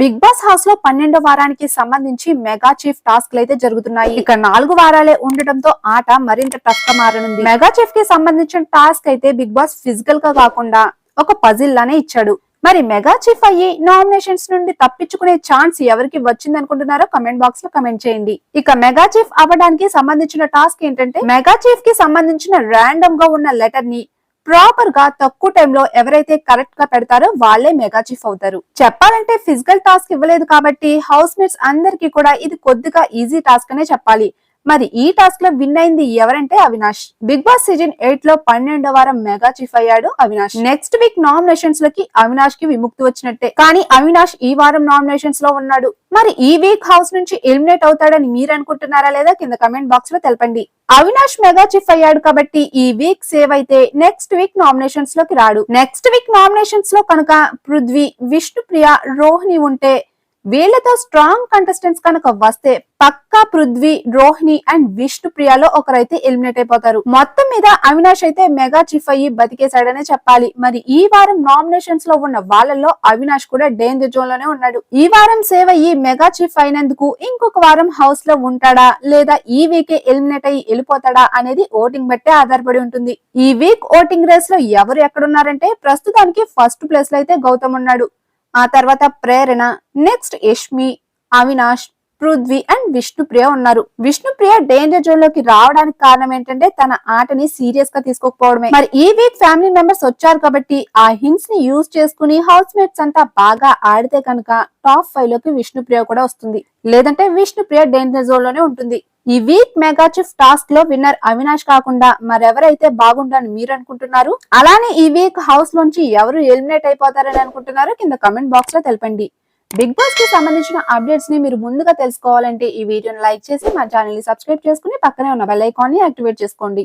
Big boss హౌస్లో పన్నెండో వారానికి సంబంధించి మెగా చీఫ్ టాస్క్ అయితే జరుగుతున్నాయి. ఇక నాలుగు వారాలే ఉండటంతో ఆట మరింత టఫ్గా మారనుంది. మెగా చీఫ్కి సంబంధించిన టాస్క్ అయితే బిగ్ బాస్ ఫిజికల్గా కాకుండా ఒక పజిల్ లానే ఇచ్చాడు. మరి మెగా చీఫ్ అయ్యి నామినేషన్స్ నుండి తప్పించుకునే ఛాన్స్ ఎవరికి వచ్చింది అనుకుంటున్నారో కమెంట్ బాక్స్లో కమెంట్ చేయండి. ఇక మెగా చీఫ్ అవ్వడానికి సంబంధించిన టాస్క్ ఏంటంటే మెగా చీఫ్కి సంబంధించిన ర్యాండమ్గా ఉన్న లెటర్ని ప్రాపర్గా తక్కువ టైంలో ఎవరైతే కరెక్ట్గా పెడతారో వాళ్ళే మెగా చీఫ్ అవుతారు. చెప్పాలంటే ఫిజికల్ టాస్క్ ఇవ్వలేదు కాబట్టి హౌస్ మేట్స్ అందరికీ కూడా ఇది కొద్దిగా ఈజీ టాస్క్ అనే చెప్పాలి. మరి ఈ టాస్క్లో విన్ అయింది ఎవరంటే అవినాష్. బిగ్ బాస్ సీజన్ ఎయిట్లో పన్నెండో వారం మెగా చీఫ్ అయ్యాడు అవినాష్. నెక్స్ట్ వీక్ నామినేషన్స్లోకి అవినాష్కి విముక్తి వచ్చినట్టే. కానీ అవినాష్ ఈ వారం నామినేషన్స్లో ఉన్నాడు. మరి ఈ వీక్ హౌస్ నుంచి ఎలిమినేట్ అవుతాడని మీరు అనుకుంటున్నారా లేదా కింద కమెంట్ బాక్స్లో తెలపండి. అవినాష్ మెగా చీఫ్ అయ్యాడు కాబట్టి ఈ వీక్ సేవ్ అయితే నెక్స్ట్ వీక్ నామినేషన్స్లోకి రాడు. నెక్స్ట్ వీక్ నామినేషన్స్లో కనుక పృథ్వీ విష్ణుప్రియ రోహిణి ఉంటే వీళ్ళతో స్ట్రాంగ్ కంటెస్టెంట్స్ కనుక వస్తే పక్కా పృథ్వీ రోహిణి అండ్ విష్ణుప్రియలో ఒకరైతే ఎలిమినేట్ అయిపోతారు. మొత్తం మీద అవినాష్ అయితే మెగా చిఫ్ అయ్యి బతికేశాడనే చెప్పాలి. మరి ఈ వారం నామినేషన్స్లో ఉన్న వాళ్ళలో అవినాష్ కూడా డేంజర్ జోన్లోనే ఉన్నాడు. ఈ వారం సేవ్ అయ్యి మెగా చిఫ్ అయినందుకు ఇంకొక వారం హౌస్లో ఉంటాడా? లేదా ఈ వీకే ఎలిమినేట్ అయ్యి వెళ్ళిపోతాడా? అనేది ఓటింగ్ బట్టే ఆధారపడి ఉంటుంది. ఈ వీక్ ఓటింగ్ రేస్లో ఎవరు ఎక్కడున్నారంటే ప్రస్తుతానికి ఫస్ట్ ప్లేస్లో అయితే గౌతమ్ ఉన్నాడు. ఆ తర్వాత ప్రేరణ. నెక్స్ట్ యష్మి అవినాష్ పృథ్వీ అండ్ విష్ణుప్రియ ఉన్నారు. విష్ణుప్రియ డేంజర్ జోన్లోకి రావడానికి కారణం ఏంటంటే తన ఆటని సీరియస్గా తీసుకోకపోవడమే. మరి ఈ వీక్ ఫ్యామిలీ మెంబర్స్ వచ్చారు కాబట్టి ఆ హింట్స్ని యూజ్ చేసుకుని హౌస్ మేట్స్ అంతా బాగా ఆడితే కనుక టాప్ ఫైవ్లోకి విష్ణుప్రియ కూడా వస్తుంది. లేదంటే విష్ణుప్రియ డేంజర్ జోన్లోనే ఉంటుంది. ఈ వీక్ మెగా చిఫ్ టాస్క్లో విన్నర్ అవినాష్ కాకుండా మరెవరైతే బాగుండని మీరు అనుకుంటున్నారు? అలానే ఈ వీక్ హౌస్ లోంచి ఎవరు ఎలిమినేట్ అయిపోతారని అనుకుంటున్నారో కింద కమెంట్ బాక్స్లో తెలపండి. బిగ్ బాస్కి సంబంధించిన అప్డేట్స్ని మీరు ముందుగా తెలుసుకోవాలంటే ఈ వీడియోని లైక్ చేసి మా ఛానల్ని సబ్స్క్రైబ్ చేసుకుని పక్కనే ఉన్న బెల్ ఐకాన్ని యాక్టివేట్ చేసుకోండి.